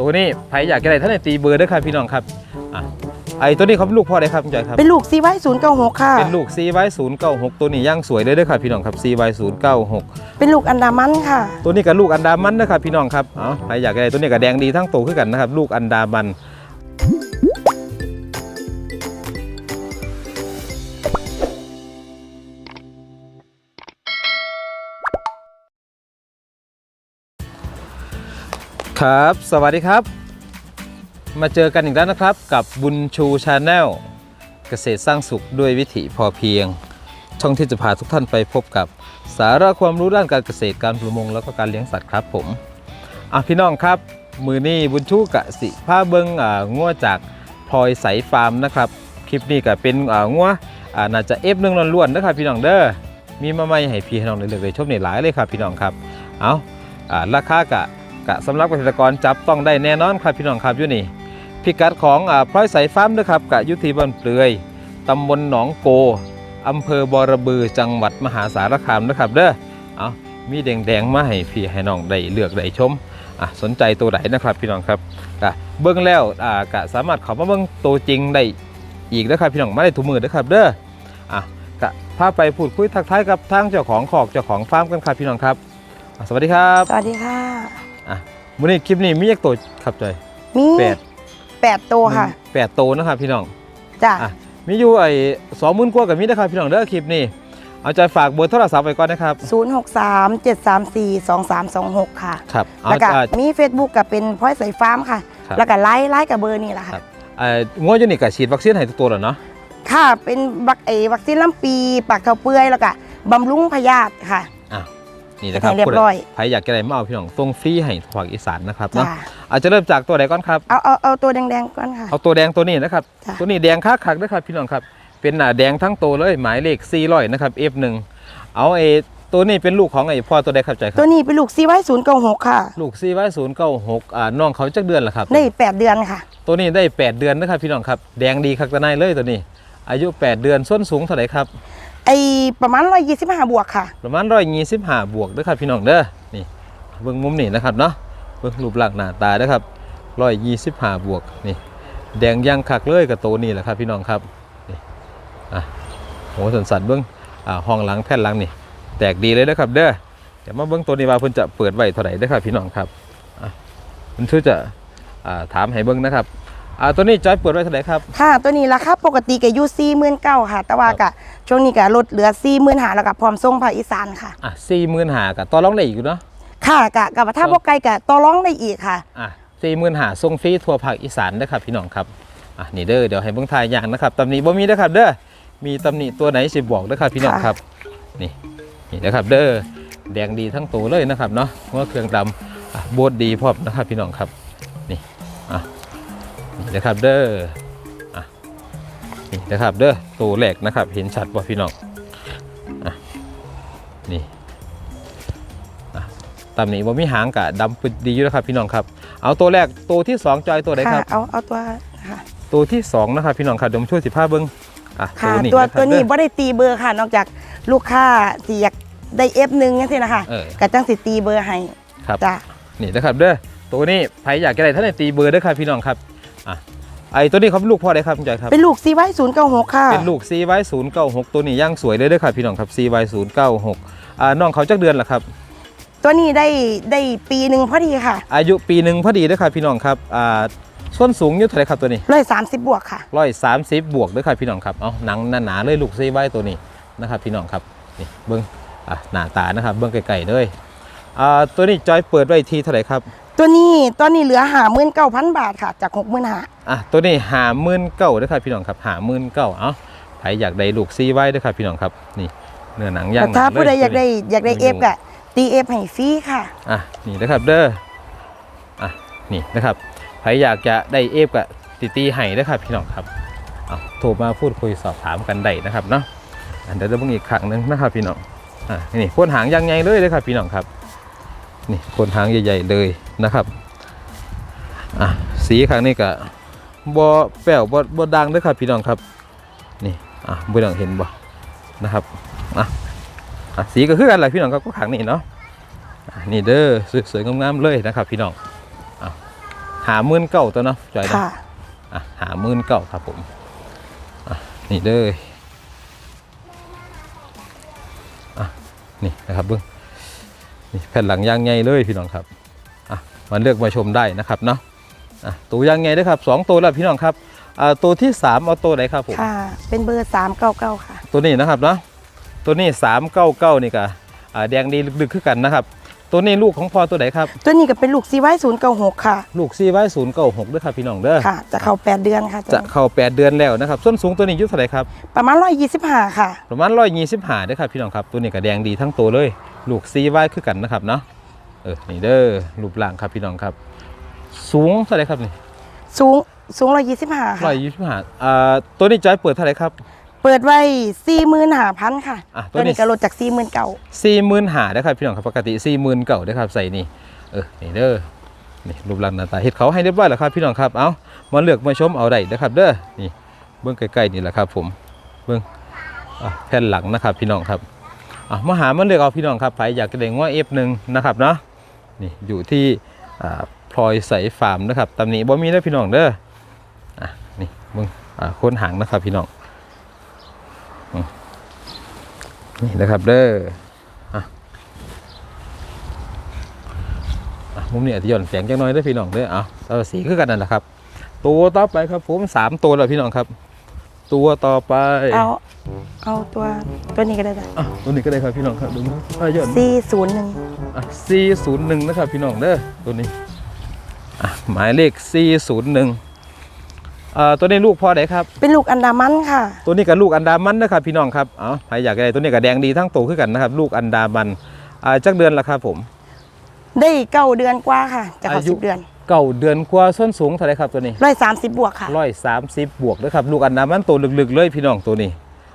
ตัวนี้ใครอยากจะได้ท่านไหนตีเบอร์เด้วยครับพี่น้องครับอะไอ้ตัวนี้เขาเป็นลูกพ่อได้ครับคุณจอยครับ เป็นลูกซีไว้ศูนย์เก้าหกค่ะ เป็นลูก CY 0 9 6ตัวนี้ย่างสวยเลยเด้วยครับพี่น้องครับ CY 0 9 6เป็นลูกอันดามันค่ะ ตัวนี้กับลูกอันดามันนะครับพี่น้องครับเอาใครอยากได้ตัวนี้กับแดงดีทั้งโตขึ้นกันนะครับลูกอันดามัน ครับ สวัสดีครับ มาเจอกันอีกแล้วนะครับ กับบุญชูชาแนลเกษตรสร้างสุขด้วยวิถีพอเพียง ช่องที่จะพาทุกท่านไปพบกับ สาระความรู้ด้านการเกษตรการประมงแล้วก็การเลี้ยงสัตว์ครับผมอะพี่น้องครับ มือนี้บุญชูกะสิผ้าเบิงอ่างัวจากพลอยใสฟาร์มนะครับ คลิปนี้ก็เป็นอ่างัวอ่าน่าจะเอฟหนึ่งล้วนๆนะครับพี่น้องเด้อมีมาใหม่ให้พี่น้องได้เลือกได้ชมในหลายเลยครับพี่น้องครับเอาอ่าราคากะ กะสำหรับเกษตรกรจับต้องได้แน่นอนครับพี่น้องครับอยู่นี่พิกัดของอ่าพลอยใสฟาร์มนะครับกะยุทธีบ้านเปลือยตำบลหนองโกอำเภอบอระบือจังหวัดมหาสารคามนะครับเด้อเอามีแดงๆมาให้พี่ให้น้องได้เลือกได้ชมอะสนใจตัวไหนนะครับพี่น้องครับกะเบิ้องแล้วอ่ากะสามารถเข้ามาเบิ้องตัวจริงได้อีกนะครับพี่น้องมาได้ทุกมือนะครับเด้ออะกะพาไปพูดคุยทักทายกับทางเจ้าของขอกเจ้าของฟาร์มกันครับพี่น้องครับ สวัสดีครับ สวัสดีค่ะ วันนี้คลิปนี้มีอยากตัวครับจอยมีแปดแปดตัวค่ะแปดตัวนะครับพี่น้องจ้ะอะมีอยู่ไอ้สองหมื่นกว่ากับมีนะครับพี่น้องเด้อคลิปนี้เอาใจฝากเบอร์โทรศัพท์ไว้ก่อนนะครับศูนย์หกสามเจ็ดสามสี่สองสามสองหกค่ะ ครับเอาแล้วก็อะมี Facebook กับเป็นพลอยใสฟาร์มค่ะครับแล้วก็ไลฟ์ไลฟ์กับเบอร์นี่แหละครัค่ะบเอ่องัวยูนิคกับฉีดวัคซีนให้ทุกตัวแล้วเนาะ ค่ะ เป็นวัคเออวัคซีนลำปี ปากเท้าเปื่อยแล้วก็บำรุงพยาธิค่ะ นี่นะครับให้เรียบร้อยใครอยากจะได้มาเอาพี่น้องส่งฟรีให้ภาคอีสานนะครับจ้ะเนาะอาจจะเริ่มจากตัวไหนก่อนครับเอาเอาเอาตัวแดงๆก่อนค่ะเอาตัวแดงตัวนี้นะครับจ้ะตัวนี้แดงคักคักๆนะครับพี่น้องครับ เป็นหน้าแดงทั้งตัวเลยหมายเลข400นะครับ F1 เอาไอ้ตัวนี้เป็นลูกของไอ้พ่อตัวใดครับใจคตัรัวบนี้เป็นลูกซีไว้ศูนย์เก้าหกค่ะ ลูก4 0 0 9 6อ่าน้องเขาจักเดือนละครับ ได้แปดเดือนค่ะ ตัวนี้ได้8เดือนนะครับพี่น้องครับ แดงดีคักตะไนเลยตัวนี้ อายุ8เดือนส้นสูงเท่าไหร่ครับ ไอประมาณร้อยยี่สิบห้าบวกค่ะ ประมาณร้อยยี่สิบห้าบวกเด้อครับพี่น้องเด้อนี่เบิ่งมุมนี่นะครับเนาะเบิ่งรูปร่างหน้าตาเด้อครับร้อยยี่สิบห้าบวกนี่แดงย่างคักเลยกับโตนี่แหละครับพี่น้องครับนี่อะโหสันสันเบิ่งอ่าห้องหลังแผ่นหลังนี่ แตกดีเลยนะครับเด้อเดี๋ยวมาเบิ่งตัวนี้ว่าเพิ่นจะเปิดไว้เท่าไหร่เด้อครับพี่น้องครับอะเพิ่นช่วยจะอ่าถามให้เบิ่งนะครับ อ่าตัวนี้จอยเปิดไว้เท่าไหร่ครับ ค่ะ ตัวนี้ราคาปกติก็อยู่สี่หมื่นเก้าค่ะ แต่ว่าครักะบช่วงนี้ก็ลดเหลือสี่หมื่นหาแล้วก็พร้อมส่งภาคอีสานค่ะ อะสี่หมื่นหากับต่อรองได้อีกอยู่เนาะ ค่ะกะกับถ้าครับพวกไกลกะต่อร้องได้อีกค่ะ อะสี่หมื่นหาส่งฟรีทั่วภาคอีสานนะครับพี่น้องครับ อะนี่เด้อเดี๋ยวให้เบิ่งทายอย่างนะครับตำหนิบ่มีนะครับเด้อ มีตำหนิตัวไหนสิบอกเด้อครับพี่น้องค่ะครับ นี่นี่นะครับเด้อ แดงดีทั้งตัวเลยนะครับเนาะว่าเครื่องดำอะโบดดีพร้อมนะครับพี่น้องครับ นี่ อะ นี่นะครับเด้ออะนี่นะครับเด้อตัวแรกนะครับ เห็นชัดป่ะพี่น้องอะนี่อะตำหนิบ่มีหางกะดำปึดดีอยู่นะครับพี่น้องครับ เอาตัวแรกตัวที่สองจอยตัวไหนคค่ะรับ เอาเอาตัวค่ะตัวที่สองนะครับพี่น้องครับเดี๋ยวผมช่วยสิผ้าเบิ้งอะค่ะตัวนี้ตัวะครับตัวนี้เด้อ บ่ได้ตีเบอร์ค่ะ นอกจากลูกค้าที่อยากได้เอฟหนึ่งนี่สินะคะเออก็จังสิตีเบอร์ให้ครับ จ้ะนี่นะครับเด้อตัวนี้ใครอยากจะได้ท่านไหนตีเบอร์เด้อครับพี่น้องครับอะ ไอ้ตัวนี้เขาเป็นลูกพ่อได้ครับคุณจอยครับ เป็นลูกซีไว้ศูนย์เก้าหกค่ะ เป็นลูก CY 0 9 6ตัวนี้ย่างสวยเลยเด้อครับพี่น้องครับ CY 0 9 6อ่าน้องเขาจักเดือนละครับ ตัวนี้ได้ได้ปีหนึ่งพอดีค่ะ อายุปีหนึ่งพอดีเด้อครับพี่น้องครับอ่าส้นสูงอยู่เท่าไหรครับตัวนี้ร้อยสามสิบบวกค่ะร้อยสามสิบบวกเด้อครับพี่น้องครับเอาหนังหนาๆเลยลูก CY ตัวนี้นะครับพี่น้องครับนี่เบิ้งอะหน้าตานะครับเบิ้งไกลๆเลยอ่าตัวนี้จอยเปิดไว้ทีเท่าไหร่ครับ ตัวนี้ตัวนี้เหลือหาหมื่นเก้าพันบาทค่ะจากหกหมื่นหาอะตัวนี้หาหมื่นเก้าด้วยครับพี่น้องครับหาหมื่นเก้าเอ้าใครอยากได้ลูกซีไว้ด้วยครับพี่น้องครับนี่เนื้อหนังย่างแต่ถ้าหนผู้ใดเลอยากได้อยากได้ไม่เอยุ่ฟงกะตีเอฟให้ฟรีค่ะอะนี่นะครับเด้ออะนี่นะครับใครอยากจะได้เอฟกับตีตีไห้ด้วยครับพี่น้องครับเอาโทรมาพูดคุยสอบถามกันได้นะครับเนาะอะเดี๋ยวจะเบิ่งอีกครั้งหนึงนะครับพี่น้องอะนี่โคนหางยางใหญ่เลยเลยครับพี่น้องครับ นี่โคนหางใหญ่ๆเลยนะครับอะสีครั้งนี้ก็บ่แป้วบ่บ่ดังเด้อครับพี่น้องครับนี่อะบ่น้องเห็นบ่นะครับอะอะสีก็คือกันแหละพี่น้องครับก็ขังนี่เนาะอะนี่เด้อสวยๆงามๆเลยนะครับ พี่น้องอะหหาหมื่นเก้าตัวเนาะจอยเนาะค่ะอะหาหมื่นเก้าครับผมอะนี่เด้ออะนี่นะครับเบิ้ง นี่แผ่นหลังยางใหญ่เลยพี่น้องครับอะมาเลือกมาชมได้นะครับเนาะอะตัวยางใหญ่ด้วยครับสองตัวแล้วพี่น้องครับอ่าตัวที่สามเอาตัวไหนครับผมค่ะ เป็นเบอร์สามเก้าเก้าค่ะ ตัวนี้นะครับเนาะตัวนี้สามเก้าเก้านี่ก็อ่าแดงดีลึกๆขึ้นกันนะครับ ตัวนี้ลูกของพ่อตัวไหนครับ ตัวนี้ก็เป็นลูกซีไว้ศูนย์เก้าหกค่ะ ลูกซีไว้ศูนย์เก้าหกด้วยครับพี่น้องเด้อค่ะ จะเข้าแปดเดือนค่ะจะเข้าแปดเดือนแล้วนะครับส้นสูงตัวนี้อยุเท่าไหร่ครับประมาณร้อยยี่สิบห้าค่ะ ประมาณร้อยยี่สิบห้าด้วยครับพี่น้องครับตัวนี้ก็แดงดีทั้งตัวเลย ลูกซีไว้คือกันนะครับเนาะเออนี่เด้อรูปร่างครับพี่น้องครับ สูงเท่าไหร่ครับนี่สูงสูงร้อยยี่สิบห้าร้ค่ะอยยี่สิบห้าอ่าตัวนี้จอยเปิดเท่าไหร่ครับเปิดไว้สี่หมื่นห้าพันค่ะอะตัตัววนี้นี้ก็ลดจากสี่หมื่นเก่าสี่หมื่นหาได้ครับพี่น้องครับปกติสี่หมื่นเก่าได้ครับใส่นี่เออนี่เด้อนี่รูปร่างหน้าตาเห็ดเขาให้เรียบร้อยแล้วครับพี่น้องครับเอามาเลือกมาชมเอาได้นะครับเด้อนี่เบื้องใกล้ๆนี่แหละครับผมเบื้องอะแผ่นหลังนะครับพี่น้องครับ อะมาหามาเลือกเอาพี่น้องครับใครอยากจะได้ง้อเอฟหนึ่งนะครับเนาะนี่อยู่ที่พลอยใสฟาร์มนะครับตำหนิบ่มีนะพี่น้องเด้ออะนี่มึงอ่าค้นหางนะครับพี่น้องนี่นะครับเด้ออะมุมนี้อาจจะหย่อนแสงจังน้อยเด้อพี่น้องเด้ออาเอาสีคือกันนั่นแหละครับ ตัวต่อไปครับผมสามตัวแล้วพี่น้องครับ ตัวต่อไป เอาเอาตัวตัวนี้ก็ได้จ้ะอะตัวนี้ก็ได้ครับพี่น้องครับดูอะหย่อนสี่ศูนย์หนึ่งอะ401นะครับพี่น้องเด้อตัวนี้อะหมายเลข401อ่าตัวนี้ลูกพ่อไหนครับ เป็นลูกอันดามันค่ะ ตัวนี้กับลูกอันดามันนะครับพี่น้องครับเอ๋อใครอยากได้ตัวนี้กับแดงดีทั้งตัวขึ้นกันนะครับลูกอันดามันอ่าจักเดือนละครับผม ได้เก้าเดือนกว่าค่ะจะเข้าอายุ สิบเดือน เก่าเดือนกว่าส้นสูงเท่าไหรครับตัวนี้ร้อยสามสิบบวกค่ะร้อยสามสิบบวกนะครับลูกอันดามันตัวลึกๆเลยพี่น้องตัวนี้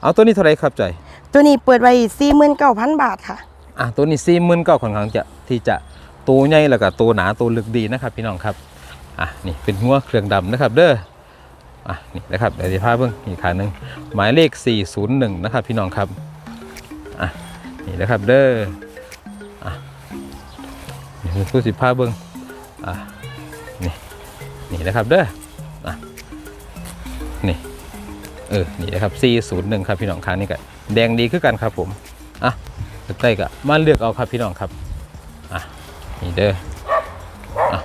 เอาตัวนี้เท่าไหรครับจ่อยตัวนี้เปิดไว้สี่หมื่นเก้าพันบาทค่ะอะตัวนี้สี่หมื่นเก้าค่อนข้างจะที่จะตัวใหญ่แล้วก็ตัวหนาตัวลึกดีนะครับ พี่น้องครับอะนี่เป็นหัวเครื่องดำนะครับ เด้ออะนี่นะครับเดี๋ยวจะพาเบิ้งอีกครั้งหนึ่งหมายเลข 401 นะครับ พี่น้องครับอะนี่นะครับเด้ออะนี่คือผู้สิพาเบิ้งอะนี่ นี่นะครับเด้อนี่เออนี่นะครับ401ครับพี่น้องครั้งนี้ก็แดงดีขึ้นกันครับผมอะใกล้ก็มาเลือกเอาครับพี่น้องครับอะนี่เด้ออะ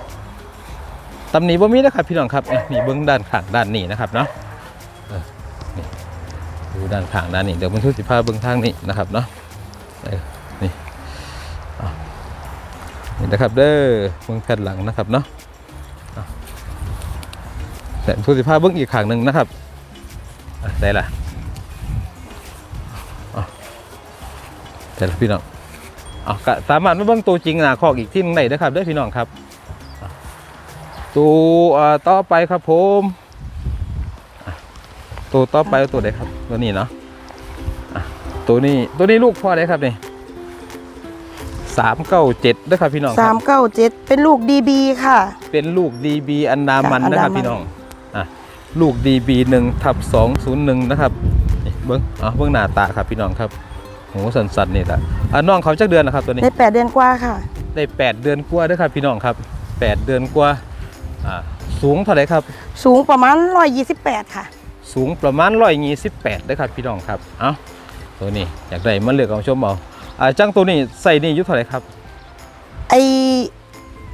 ตำหนิบ่มีนะครับพี่น้องครับนี่เบื้องด้านข้างด้านนี้นะครับเนาะเออนี่ดูด้านข้างด้านนี้เดี๋ยวมันทุสิพาเบื้องทางนี้นะครับเนาะเออนี่อะนี่นะครับเด้อเบื้องแผ่นหลังนะครับเนาะ แต่ทุกสิพาเบื้องอีกข้างหนึ่งนะครับอะได้ละแต่ละพี่น้องเอาก็สามารถมาเบิ่งตัวจริงหนาคอกอีกที่หนึงได้นะครับเด้อพี่น้องครับอะตัวเอ่อต่อไปครับผมอะตัวต่อไปเอาตัวไหนครับ ตัวนี้เนาะอะตัวนี้ตัวนี้ลูกพ่อไหนครับนี่สามเก้าเจ็ดด้วยครับพี่น้องคสารัมบเก้าเจ็ดเป็นลูกดีบีค่ะ เป็นลูก DB อันดามันค่ะนะครับอันดามันพี่น้องอะ ลูก DB 1 ทับ201 นะครับนี่เบิ้งอะเบิ้งหน้าตาครับพี่น้องครับโหสันๆนี่แหละอะน้องเขาจักเดือนนะครับตัวนี้ได้แปดเดือนกว่าค่ะ ได้ 8 เดือนกว่าเด้วยครับพี่น้องครับ 8 เดือนกว่าอ่าสูงเท่าไหร่ครับ สูงประมาณร้อยยี่สิบแปดค่ะ สูงประมาณ 128ด้วยครับพี่น้องครับเอ้าตัวนี้อยากได้มาเลือกเอาชมเอาอ่าจังตัวนี้ใส่นี่อยุเท่าไหร่ครับไอ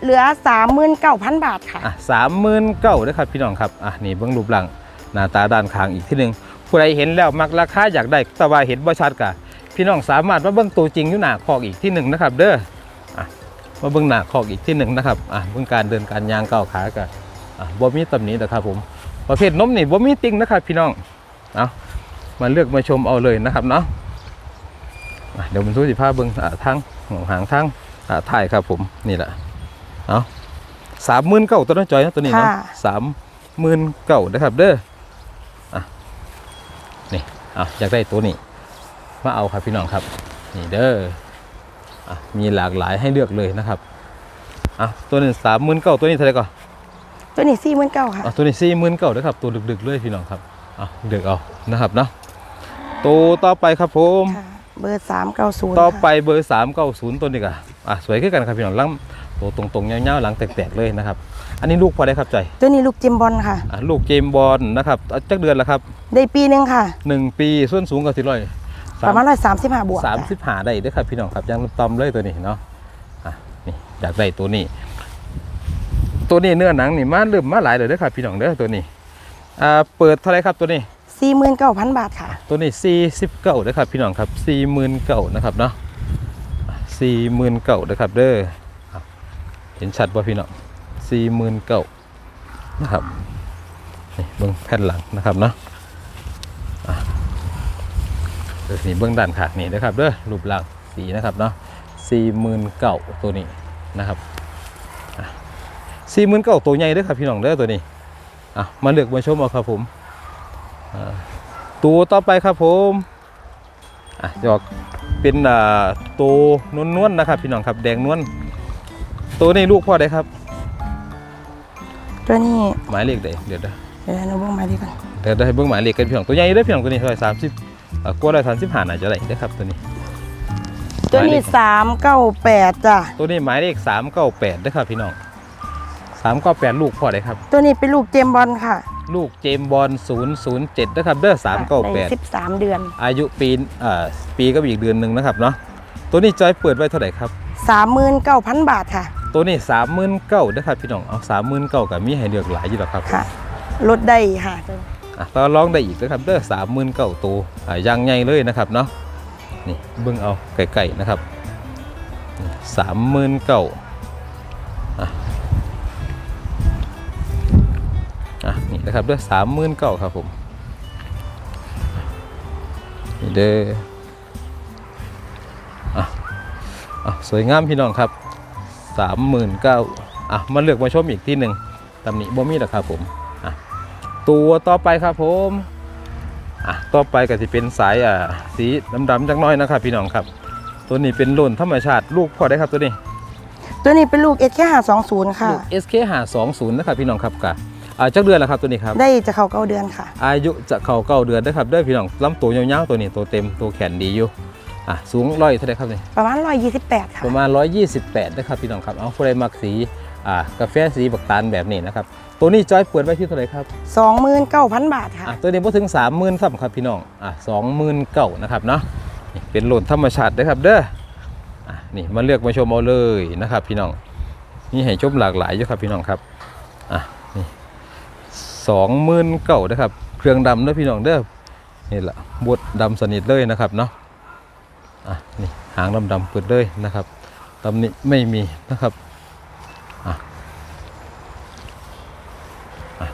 เหลือสามหมื่นเก้าพันบาทค่ะ อะสามหมื่นเก้าด้ครับพี่น้องครับอะนี่เบื้องรูปหลังหน้าตาด้านข้างอีกที่หนึ่งผู้ใดเห็นแล้วมักราคาอยากได้แต่ว่าเห็นบ่ชัดกะพี่น้องสามารถมาเบื้องตัวจริงอยู่หน้าคอกอีกที่หนึ่งนะครับ เด้ออะมาเบื้องหน้าคอกอีกที่หนึ่งนะครับอะเบื้องการเดินการยางก้าวขากะอะบ่มีตำหนินะครับผมประเภทนมนี่บ่มีติงนะครับพี่น้องเอามาเลือกมาชมเอาเลยนะครับเนาะอะเดี๋ยวมันสู้สิภาพเบื้องอะทางหางทางอะถ่ายครับผมนี่แหละ เอาสามหมื่นเก้าตัวน้อยจอยนะตัวนี้เนาะค่ะสามหมื่นเก้านะครับเด้ออะนี่เอาอยากได้ตัวนี้มาเอาครับพี่น้องครับ นี่เด้ออะมีหลากหลายให้เลือกเลยนะครับอะตัวนี้สามหมื่นเก้าตัวนี้เท่าไหร่ก่อนตัวนี้สี่หมื่นเก้าค่ะอะตัวนี้สี่หมื่นเก้านะครับ ตัวดึกๆเลยพี่น้องครับอะเลือกเอานะครับเนาะตัวต่อไปครับผมค่ะเบอร์สามเก้าศูนย์ต่อไปเบอร์สามเก้าศูนย์ตัวนี้ก่ะอะสวยขึ้นกันครับพี่น้องหลัง ตัวตรงๆเงาๆหลังแตกๆเลยนะครับ อันนี้ลูกพอได้ครับใจอยตัวนี้ลูกเจมบอลค่ะอะลูกเจมส์บอลนะครับเอาจักเดือนแล้วครับได้ปีหนึงค่ะ หนึ่งปีส่วนสูงกับสิร้อย ประมาณร้อยสามสิบห้าบวกสามจ้ะสิบหาได้เด้วยครับพี่น้องครับยังตอมเลยตัวนี้เนาะอะนี่อยากได้ตัวนี้ ตัวนี้เนื้อหนังนี่มาเริ่มมาหลายเลยเด้อครับพี่น้องเด้อตัวนี้อ่าเปิดเท่าไหรครับตัวนี้ สี่หมื่นเก้าพันบาทค่ะ ตัวนี้สี่สิบเก้านะครับพี่น้องครับสี่หมื่นเก้านะครับเนาะสี่หมื่นเก้านะครับเด้ออะ เห็นชัดป่ะพี่น้องสี่หมื่นเก้านะครับนี่เบื้องแผ่นหลังนะครับเนาะเดี๋ยวนี่เบื้องด้านขางนี่นะครับเด้อรูปร่างสีนะครับเนาะสี่หมื่นเก้าตัวนี้นะครับสี่หมื่นเก้าตัวใหญ่เด้อครับพี่น้องเด้อตัวนี้อะมาเลือกมาชมเอาครับผมตัวต่อไปครับผมอะหยอกเป็นอ่าตัวนวลๆนะครับ พี่น้องครับแดงนวล ตัวนี้ลูกพ่อได้ครับ ตัวนี้หมายเลขใดเดี๋ยวเดี๋ยวเดี๋ยวหนูเบิ่งมาดีก่อนเดี๋ยวได้ให้เบิ่งหมายเลขกันพี่น้องตัวใหญ่ได้อพี่น้องตัวนี้เท่าไหร่สามสิบกว่าร้อยสามสิบห้าน่าจะได้ได้อครับตัวนี้ ตัวนี้สามเก้าแปดจ้ะตัวนี้หมายเลขสามเก้าแปดได้อครับพี่น้องสามเก้าแปดลูกพ่อได้ครับ ตัวนี้เป็นลูกเจมบอลค่ะ ลูกเจมส์บอลศูนย์ศูนย์เจ็ดนะครับเด้อสามเก้าแปดสิบสามเดือน อายุปีอ่าปีก็อีกเดือนหนึ่งนะครับเนาะตัวนี้จอยเปิดไว้เท่าไหร่ครับสามหมื่นเก้าพันบาทค่ะ ตัวนี้สามหมื่นเก้านะครับพี่น้องเอาสามหมื่นเก้ากับมีให้เลือกหลายอยู่หรอกครับผมค่ะลดได้ค่ะอะต่อรองได้อีกนะครับเด้อสามหมื่นเก้าตัวอะยางใหญ่เลยนะครับเนาะนี่เบิ่งเอาไก่ๆนะครับสามหมื่นเก้าอะอะนี่นะครับเด้อสามหมื่นเก้าครับผมนี่เด้ออะอะสวยงามพี่น้องครับ สามหมื่นเก้าอะมาเลือกมาชมอีกที่หนึ่งตำหนิบ่มีหรอกครับผมอะตัวต่อไปครับผมอะต่อไปก็จะเป็นสายอ่าสีดำๆจังน้อยนะครับพี่น้องครับ ตัวนี้เป็นรุ่นธรรมชาติลูกพอได้ครับตัวนี้ ตัวนี้เป็นลูกเอสแค่หาสองศูนย์ค่ะ ลูก SK 5 2 0นะครับพี่น้องครับกะอ่าจักเดือนแล้วครับตัวนี้ครับ ได้จะเข้าเก้าเดือนค่ะ อายุจะเข้าเก้าเดือนนะครับเด้อพี่น้องลำตัวยาวๆตัวนี้ตัวเต็มตัวแขนดีอยู่ อะสูงร้อยเท่าไหรครับนี่ประมาณร้อยยี่สิบแปดค่ะประมาณ128นะครับพี่น้องครับเอาฟูไรมักสีอ่ากาแฟสีบักตาลแบบนี้นะครับตัวนี้จอยเปิดไว้ที่เท่าไหร่ครับสองหมื่นเก้าพันบาทค่ะอะตัวนี้พอถึง30,000ซ้ำครับพี่น้องอะ29,000นะครับเนาะนี่เป็นโหลนธรรมชาตินะครับเด้ออะนี่มาเลือกมาชมเอาเลยนะครับพี่น้องนี่ให้ชมหลากหลายอยู่ครับพี่น้องครับอะนี่29,000นะครับเครื่องดำเด้อพี่น้องเด้อนี่แหละบดดำสนิทเลยนะครับเนาะ อะนี่หางดำๆเปิดเลยนะครับตำหนิไม่มีนะครับอะอะ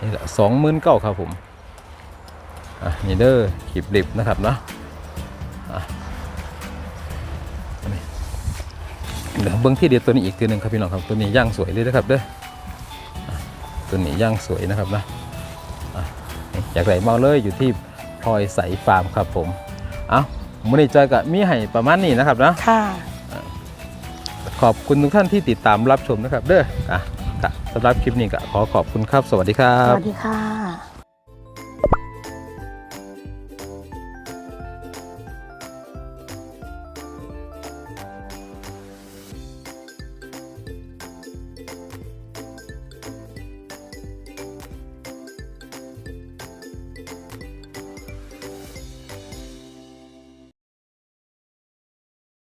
นี่แหละ29,000ครับผมอะนี่เด้อขีบดิบนะครับเนาะอะนนี้เดี๋ยวเบิ้งที่เด็ดตัวนี้อีกตัวหนึ่งครับพี่น้องครับตัวนี้ย่างสวยเลยนะครับเด้อตัวนี้ย่างสวยนะครับนะอะอยากไหนมาเลยอยู่ที่พลอยใสฟาร์มครับผม เอ้า มื่อนี้จอยกับมีให้ประมาณนี้นะครับนะค่ะ ขอบคุณทุกท่านที่ติดตามรับชมนะครับ เด้ออะกะสำหรับคลิปนี้ก็ขอขอบคุณครับ สวัสดีครัสบ วัสดีค่ะ